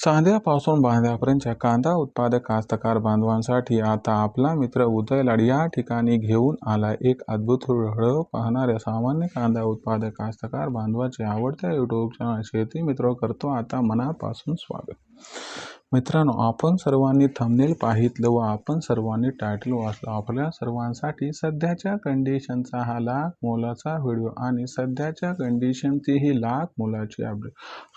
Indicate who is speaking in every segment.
Speaker 1: चांद्यापासून बांध्यापर्यंतच्या कांदा उत्पादक कास्तकार बांधवांसाठी आता आपला मित्र उदय लाड या ठिकाणी घेऊन आला एक अद्भुत हळहळ पाहणाऱ्या सामान्य कांदा उत्पादक कास्तकार बांधवाचे आवडत्या युट्यूब चॅनल शेती मित्र करतो आता मनापासून स्वागत. मित्रांनो आपण सर्वांनी थंबनेल पाहितलं व आपण सर्वांनी टायटल वाचलं. आपल्या सर्वांसाठी सध्याच्या कंडिशनचा हा लाख मोलाचा व्हिडिओ आणि सध्याच्या कंडिशनची ही लाख मोलाची अपडेट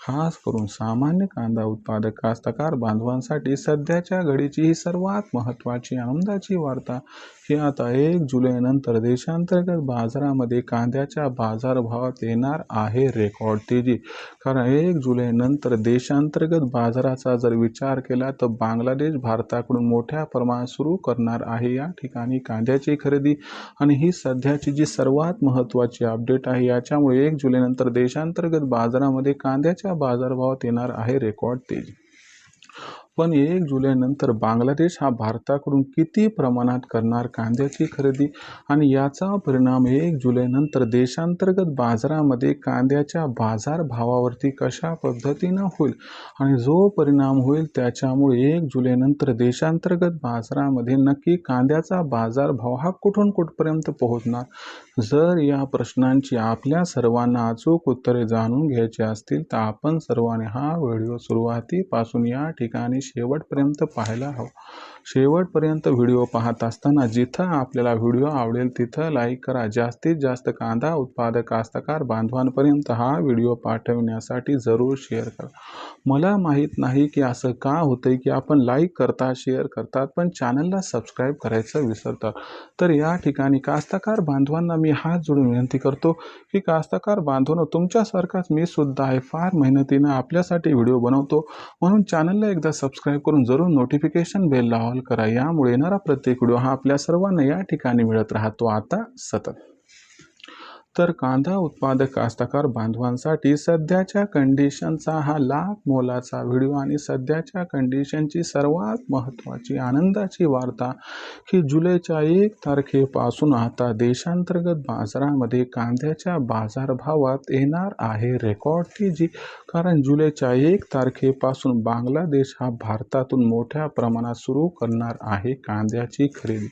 Speaker 1: खास करून सामान्य कांदा उत्पादक कास्तकार बांधवांसाठी सध्याच्या घडीची ही सर्वात महत्त्वाची आनंदाची वार्ता ही आता एक जुलैनंतर देशांतर्गत बाजारामध्ये कांद्याच्या बाजारभावात येणार आहे रेकॉर्ड तेजी. कारण एक जुलैनंतर देशांतर्गत बाजाराचा जर विचार केला तर बांगलादेश भारताकडून मोठ्या प्रमाणात सुरू करणार आहे. या ठिकाणी कांद्याची खरेदी आणि ही सध्याची जी सर्वात महत्त्वाची अपडेट आहे याच्यामुळे एक जुलैनंतर देशांतर्गत बाजारामध्ये कांद्याच्या बाजारभावात येणार आहे रेकॉर्ड तेजी. पण एक जुलैनंतर बांगलादेश हा भारताकडून किती प्रमाणात करणार कांद्याची खरेदी? आणि याचा परिणाम एक जुलैनंतर देशांतर्गत बाजारामध्ये कांद्याच्या बाजारभावावरती कशा पद्धतीनं होईल? आणि जो परिणाम होईल त्याच्यामुळे एक जुलैनंतर देशांतर्गत बाजारामध्ये नक्की कांद्याचा बाजारभाव हा कुठून कुठपर्यंत पोहोचणार? जर या प्रश्नांची आपल्या सर्वांना अचूक उत्तरे जाणून घ्यायची असतील तर आपण सर्वांनी हा व्हिडिओ सुरुवातीपासून या ठिकाणी शेवटपर्यंत पाहायला हवं. शेवटपर्यंत व्हिडिओ पाहत असताना जिथं आपल्याला व्हिडिओ आवडेल तिथं लाईक करा. जास्तीत जास्त कांदा उत्पादक कास्तकार बांधवांपर्यंत हा व्हिडिओ पाठवण्यासाठी जरूर शेअर करा. मला माहीत नाही की असं का होतं की आपण लाईक करता शेअर करतात पण चॅनलला सबस्क्राईब करायचं विसरतात तर या ठिकाणी कास्तकार बांधवांना मी हात जोडून विनंती करतो की कास्तकार बांधवनं तुमच्यासारखाच मी सुद्धा आहे. फार मेहनतीनं आपल्यासाठी व्हिडिओ बनवतो. म्हणून चॅनलला एकदा सबस्क्राईब करून जरूर नोटिफिकेशन बेल ऑल करा. यामुळे येणारा प्रत्येक व्हिडिओ हा आपल्या सर्वांना या ठिकाणी मिळत राहतो. आता सतत. तर कांदा उत्पादक कास्तकार बांधवांसाठी सध्याच्या कंडिशनचा हा लाख मोलाचा व्हिडिओ आणि सध्याच्या कंडिशनची सर्वात महत्त्वाची आनंदाची वार्ता की जुलैच्या एक तारखेपासून आता देशांतर्गत बाजारामध्ये कांद्याच्या बाजारभावात येणार आहे रेकॉर्ड टी जी कारण जुलैच्या एक तारखेपासून बांगलादेश हा भारतातून मोठ्या प्रमाणात सुरू करणार आहे कांद्याची खरेदी.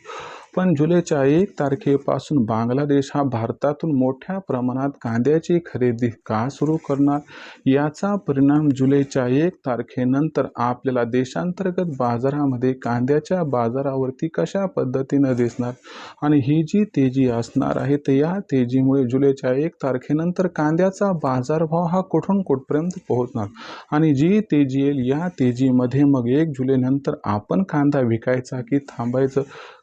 Speaker 1: पण जुलैच्या एक तारखेपासून बांगलादेश हा भारतातून मोठ्या प्रमाणात कांद्याची खरेदी का सुरू करणार? याचा परिणाम जुलैच्या एक तारखेनंतर आपल्याला देशांतर्गत बाजारामध्ये कांद्याच्या बाजारावरती कशा पद्धतीनं दिसणार? आणि ही जी तेजी असणार आहे तर या तेजीमुळे जुलैच्या एक तारखेनंतर कांद्याचा बाजारभाव हा कुठून कुठपर्यंत पोहोचणार? आणि जी तेजी येईल या तेजीमध्ये मग एक जुलैनंतर आपण कांदा विकायचा की थांबायचं?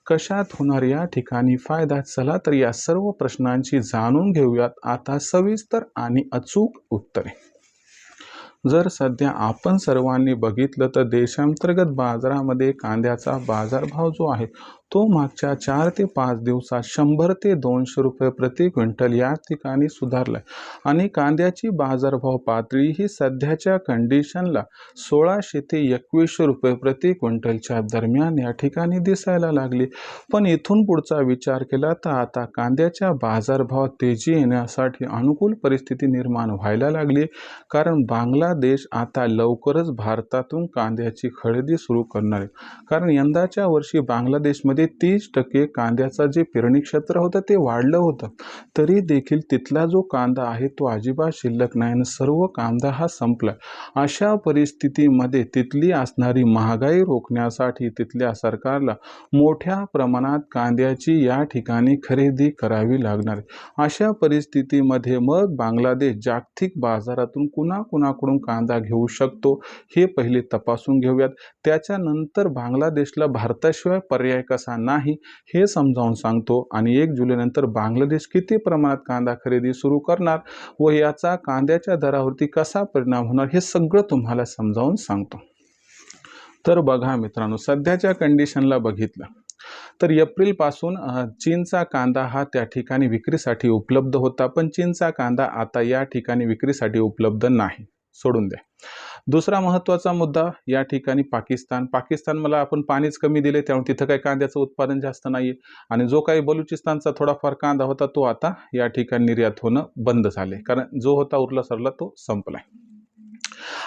Speaker 1: कशात होणार या ठिकाणी फायदा? चला तर या सर्व प्रश्नांची जाणून घेऊयात. आता सविस्तर आणि अचूक उत्तरे. जर सध्या आपण सर्वांनी बघितलं तर देशांतर्गत बाजारामध्ये कांद्याचा बाजारभाव जो आहे तो मागच्या चार ते पाच दिवसात शंभर ते दोनशे रुपये प्रति क्विंटल या ठिकाणी सुधारला आहे आणि कांद्याची बाजारभाव पातळी ही सध्याच्या कंडिशनला सोळाशे ते एकवीसशे रुपये प्रति क्विंटलच्या दरम्यान या ठिकाणी दिसायला लागली. पण इथून पुढचा विचार केला तर आता कांद्याच्या बाजारभावात तेजी येण्यासाठी अनुकूल परिस्थिती निर्माण व्हायला लागली. कारण बांगलादेश आता लवकरच भारतातून कांद्याची खरेदी सुरू करणार आहे. कारण यंदाच्या वर्षी बांगलादेशमध्ये मध्ये तीस टक्के कांद्याचा जे पेरणी क्षेत्र होतं ते वाढलं होतं. तरी देखील तिथला जो कांदा आहे तो अजिबात शिल्लक नाही आणि सर्व कांदा हा संपला. अशा परिस्थितीमध्ये तिथली असणारी महागाई रोखण्यासाठी तिथल्या सरकारला मोठ्या प्रमाणात कांद्याची या ठिकाणी खरेदी करावी लागणार. अशा परिस्थितीमध्ये मग बांगलादेश जागतिक बाजारातून कुणा कुणाकडून कांदा घेऊ शकतो हे पहिले तपासून घेऊयात. त्याच्यानंतर बांगलादेशला भारताशिवाय पर्याय कसा नाही हे समजावून सांगतो. आणि एक जुलैनंतर बांगलादेश किती प्रमाणात कांदा खरेदी सुरू करणार व याचा कांद्याच्या दरावरती कसा परिणाम होणार हे सगळं तुम्हाला समजावून सांगतो. तर बघा मित्रांनो सध्याच्या कंडिशनला बघितलं तर एप्रिलपासून चीनचा कांदा हा त्या ठिकाणी विक्रीसाठी उपलब्ध होता पण चीनचा कांदा आता या ठिकाणी विक्रीसाठी उपलब्ध नाही. सोडून द्या. दुसरा महत्त्वाचा मुद्दा या ठिकाणी पाकिस्तान. पाकिस्तान मला आपण पाणीच कमी दिले त्यामुळे तिथं काही कांद्याचं उत्पादन जास्त नाही आणि जो काही बलुचिस्तानचा थोडाफार कांदा होता तो आता या ठिकाणी निर्यात होणं बंद झाले कारण जो होता उरला सरला तो संपलाय.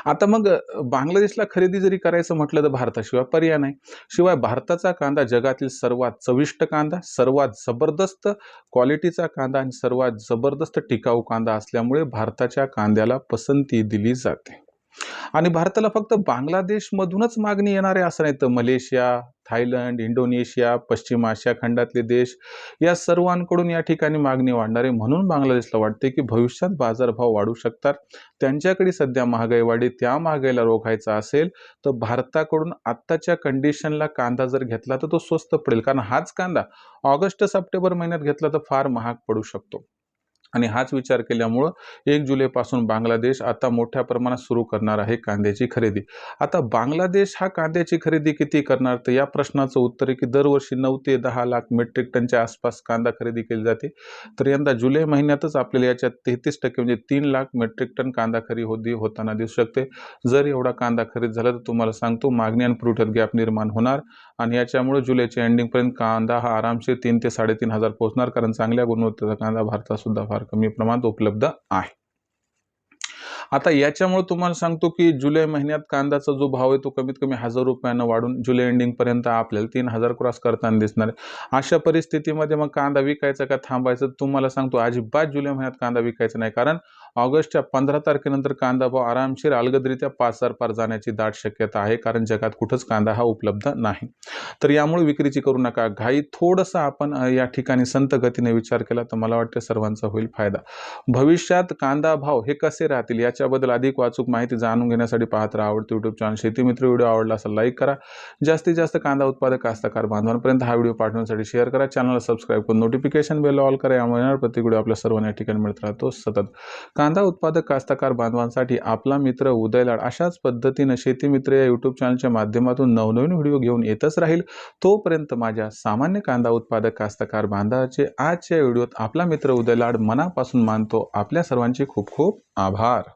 Speaker 1: आता मग बांगलादेशला खरेदी जरी करायचं म्हटलं तर भारताशिवाय पर्याय नाही. शिवाय भारताचा कांदा जगातील सर्वात चविष्ट कांदा सर्वात जबरदस्त क्वालिटीचा कांदा आणि सर्वात जबरदस्त टिकाऊ कांदा असल्यामुळे भारताच्या कांद्याला पसंती दिली जाते. आणि भारताला फक्त बांगलादेशमधूनच मागणी येणार आहे असं नाही तर मलेशिया थायलंड इंडोनेशिया पश्चिम आशिया खंडातले देश या सर्वांकडून या ठिकाणी मागणी वाढणार. आहे म्हणून बांगलादेशला वाटते की भविष्यात बाजारभाव वाढू शकतात. त्यांच्याकडे सध्या महागाई वाढी त्या महागाईला रोखायचा असेल तर भारताकडून आत्ताच्या कंडिशनला कांदा जर घेतला तर तो स्वस्त पडेल. कारण हाच कांदा ऑगस्ट सप्टेंबर महिन्यात घेतला तर फार महाग पडू शकतो. आणि हाच विचार केल्यामुळं एक जुलैपासून बांगलादेश आता मोठ्या प्रमाणात सुरू करणार आहे कांद्याची खरेदी. आता बांगलादेश हा कांद्याची खरेदी किती करणार? तर या प्रश्नाचं उत्तर आहे की दरवर्षी नऊ ते दहा लाख मेट्रिक टनच्या आसपास कांदा खरेदी केली जाते. तर यंदा जुलै महिन्यातच आपल्याला याच्या तेहतीस टक्के म्हणजे तीन लाख मेट्रिक टन कांदा खरी होती होताना दिसू शकते. जर एवढा कांदा खरेदी झाला तर तुम्हाला सांगतो मागणी आणि पुरवठ्यात गॅप निर्माण होणार आणि याच्यामुळे जुलैच्या एंडिंगपर्यंत कांदा हा आरामशीर तीन ते साडेतीन हजार पोहोचणार कारण चांगल्या गुणवत्तेचा कांदा भारतात सुद्धा फार कमी प्रमाणात उपलब्ध आहे. आता याच्यामुळे तुम्हाला सांगतो की जुलै महिन्यात कांद्याचा जो भाव आहे तो कमीत कमी हजार रुपयानं वाढून जुलै एंडिंगपर्यंत आपल्याला तीन हजार क्रॉस करताना दिसणार आहे. अशा परिस्थितीमध्ये मग कांदा विकायचा का थांबायचं? तुम्हाला सांगतो अजिबात जुलै महिन्यात कांदा विकायचा नाही. कारण ऑगस्टच्या पंधरा तारखेनंतर कांदा भाव आरामशीर अलगदरित्या पाच हजार पार जाण्याची दाट शक्यता आहे कारण जगात कुठंच कांदा हा उपलब्ध नाही. तर यामुळे विक्रीची करू नका घाई. थोडंसं आपण या ठिकाणी संत गतीने विचार केला तर मला वाटतं सर्वांचा होईल फायदा. भविष्यात कांदा भाव हे कसे राहतील याच्याबद्दल अधिक वाचूक माहिती जाणून घेण्यासाठी पाहत राहा आवडतो युट्यूब चॅनल शेतीमित्र व्हिडिओ आवडला असेल लाईक करा. जास्तीत जास्त कांदा उत्पादक कास्तकार बांधवांपर्यंत हा व्हिडिओ पाठवण्यासाठी शेअर करा. चॅनलला सबस्क्राईब करून नोटिफिकेशन बेल ऑल करा. यामुळे प्रत्येक व्हिडिओ आपल्या सर्वांना या ठिकाणी मिळत राहतो सतत. कांदा उत्पादक कास्तकार बांधवांसाठी आपला मित्र उदयलाड अशाच पद्धतीनं शेतीमित्र या यूट्यूब चॅनलच्या माध्यमातून नवनवीन व्हिडिओ घेऊन येतच राहील. तोपर्यंत माझ्या सामान्य कांदा उत्पादक कास्तकार बांधवाचे आजच्या व्हिडिओत आपला मित्र उदयलाड मनापासून मानतो. आपल्या सर्वांचे खूप खूप आभार.